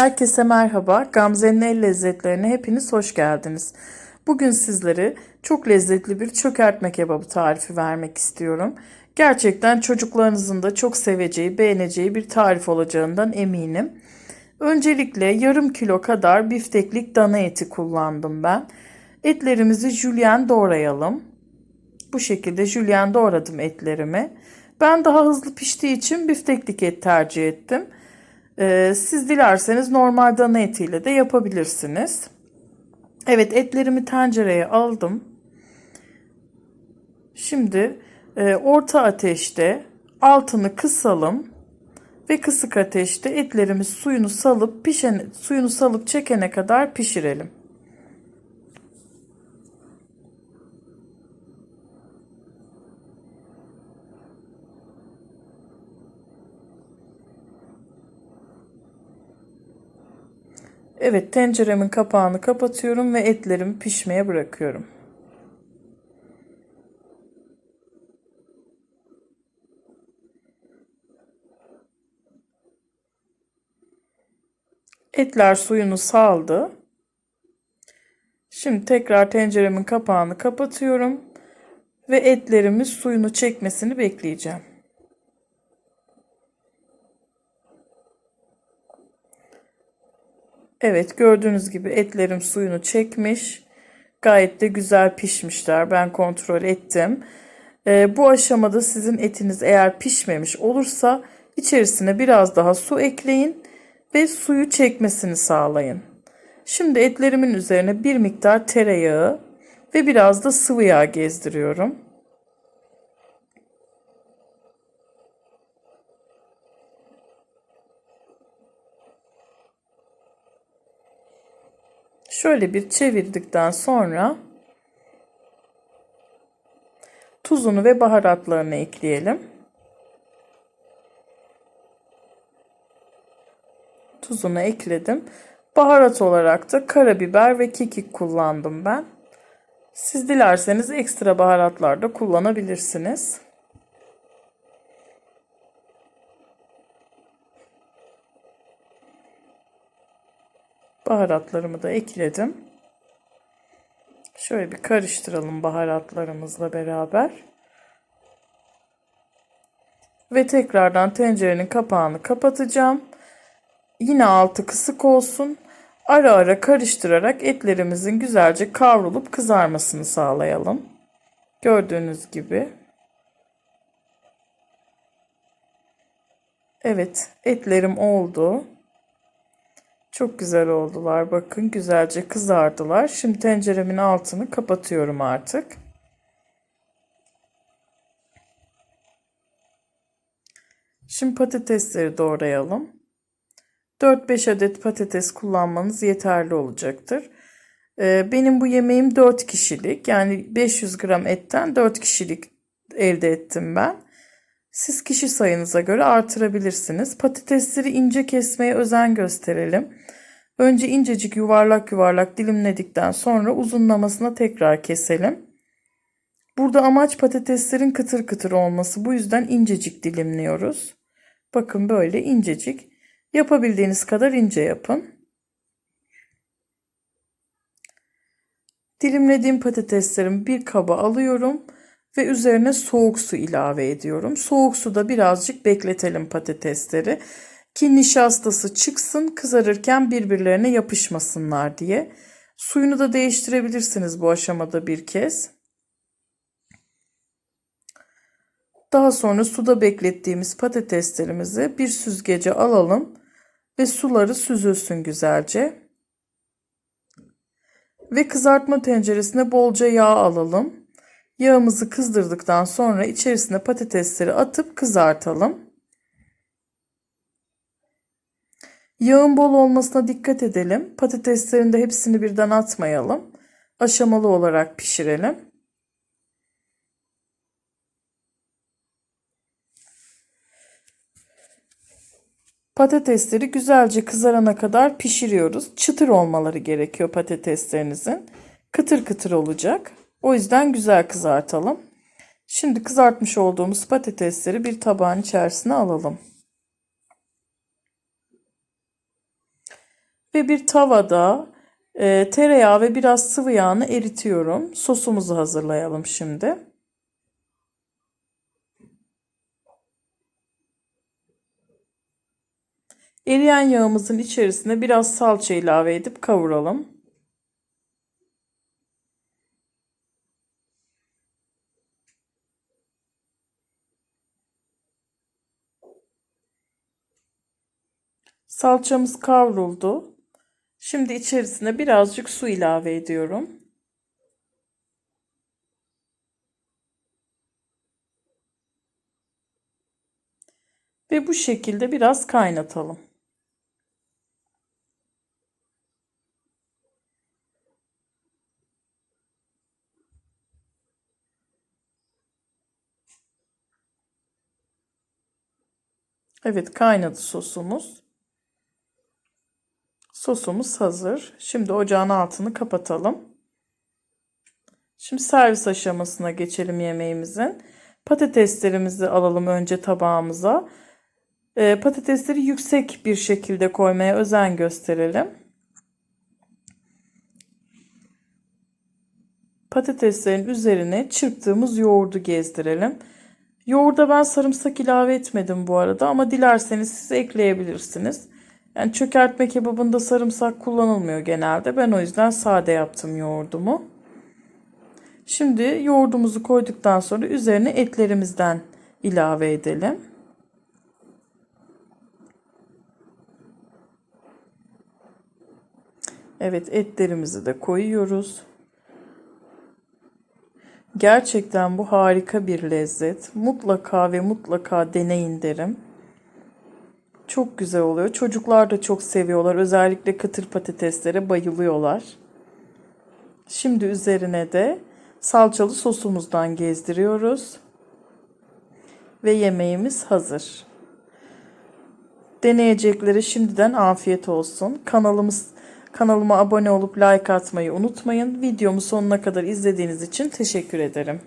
Herkese merhaba. Gamze'nin el lezzetlerine hepiniz hoş geldiniz. Bugün sizlere çok lezzetli bir çökertme kebabı tarifi vermek istiyorum. Gerçekten çocuklarınızın da çok seveceği, beğeneceği bir tarif olacağından eminim. Öncelikle yarım kilo kadar bifteklik dana eti kullandım ben. Etlerimizi jülyen doğrayalım. Bu şekilde jülyen doğradım etlerimi. Ben daha hızlı piştiği için bifteklik et tercih ettim. Ee, siz dilerseniz normal dana etiyle de yapabilirsiniz. Evet etlerimi tencereye aldım. Şimdi e, orta ateşte altını kısalım ve kısık ateşte etlerimiz suyunu salıp pişen suyunu salıp çekene kadar pişirelim. Evet tenceremin kapağını kapatıyorum ve etlerimi pişmeye bırakıyorum. Etler suyunu saldı. Şimdi tekrar tenceremin kapağını kapatıyorum ve etlerimiz suyunu çekmesini bekleyeceğim. Evet gördüğünüz gibi etlerim suyunu çekmiş. Gayet de güzel pişmişler. Ben kontrol ettim. Ee, bu aşamada sizin etiniz eğer pişmemiş olursa içerisine biraz daha su ekleyin ve suyu çekmesini sağlayın. Şimdi etlerimin üzerine bir miktar tereyağı ve biraz da sıvı yağ gezdiriyorum. Şöyle bir çevirdikten sonra tuzunu ve baharatlarını ekleyelim. Tuzunu ekledim. Baharat olarak da karabiber ve kekik kullandım ben. Siz dilerseniz ekstra baharatlar da kullanabilirsiniz. Baharatlarımı da ekledim. Şöyle bir karıştıralım baharatlarımızla beraber. Ve tekrardan tencerenin kapağını kapatacağım. Yine altı kısık olsun. Ara ara karıştırarak etlerimizin güzelce kavrulup kızarmasını sağlayalım. Gördüğünüz gibi. Evet, etlerim oldu. Çok güzel oldular. Bakın güzelce kızardılar. Şimdi tenceremin altını kapatıyorum artık. Şimdi patatesleri doğrayalım. 4-5 adet patates kullanmanız yeterli olacaktır. Ee, benim bu yemeğim 4 kişilik. Yani 500 gram etten 4 kişilik elde ettim ben. Siz kişi sayınıza göre artırabilirsiniz. Patatesleri ince kesmeye özen gösterelim. Önce incecik yuvarlak yuvarlak dilimledikten sonra uzunlamasına tekrar keselim. Burada amaç patateslerin kıtır kıtır olması. Bu yüzden incecik dilimliyoruz. Bakın böyle incecik. Yapabildiğiniz kadar ince yapın. Dilimlediğim patateslerimi bir kaba alıyorum ve üzerine soğuk su ilave ediyorum. Soğuk suda birazcık bekletelim patatesleri ki nişastası çıksın kızarırken birbirlerine yapışmasınlar diye. Suyunu da değiştirebilirsiniz bu aşamada bir kez. Daha sonra suda beklettiğimiz patateslerimizi bir süzgece alalım ve suları süzülsün güzelce. Ve kızartma tenceresine bolca yağ alalım. Yağımızı kızdırdıktan sonra içerisine patatesleri atıp kızartalım. Yağın bol olmasına dikkat edelim. Patateslerin de hepsini birden atmayalım. Aşamalı olarak pişirelim. Patatesleri güzelce kızarana kadar pişiriyoruz. Çıtır olmaları gerekiyor patateslerinizin. Kıtır kıtır olacak. O yüzden güzel kızartalım. Şimdi kızartmış olduğumuz patatesleri bir tabağın içerisine alalım. Ve bir tavada e, tereyağı ve biraz sıvı yağını eritiyorum. Sosumuzu hazırlayalım şimdi. Eriyen yağımızın içerisine biraz salça ilave edip kavuralım. Salçamız kavruldu. Şimdi içerisine birazcık su ilave ediyorum. Ve bu şekilde biraz kaynatalım. Evet kaynadı sosumuz. Sosumuz hazır. Şimdi ocağın altını kapatalım. Şimdi servis aşamasına geçelim yemeğimizin. Patateslerimizi alalım önce tabağımıza. Ee, patatesleri yüksek bir şekilde koymaya özen gösterelim. Patateslerin üzerine çırptığımız yoğurdu gezdirelim. Yoğurda ben sarımsak ilave etmedim bu arada ama dilerseniz siz ekleyebilirsiniz. Yani çökertme kebabında sarımsak kullanılmıyor genelde. Ben o yüzden sade yaptım yoğurdumu. Şimdi yoğurdumuzu koyduktan sonra üzerine etlerimizden ilave edelim. Evet etlerimizi de koyuyoruz. Gerçekten bu harika bir lezzet. Mutlaka ve mutlaka deneyin derim. Çok güzel oluyor. Çocuklar da çok seviyorlar. Özellikle kıtır patateslere bayılıyorlar. Şimdi üzerine de salçalı sosumuzdan gezdiriyoruz. Ve yemeğimiz hazır. Deneyeceklere şimdiden afiyet olsun. Kanalımız kanalıma abone olup like atmayı unutmayın. Videomu sonuna kadar izlediğiniz için teşekkür ederim.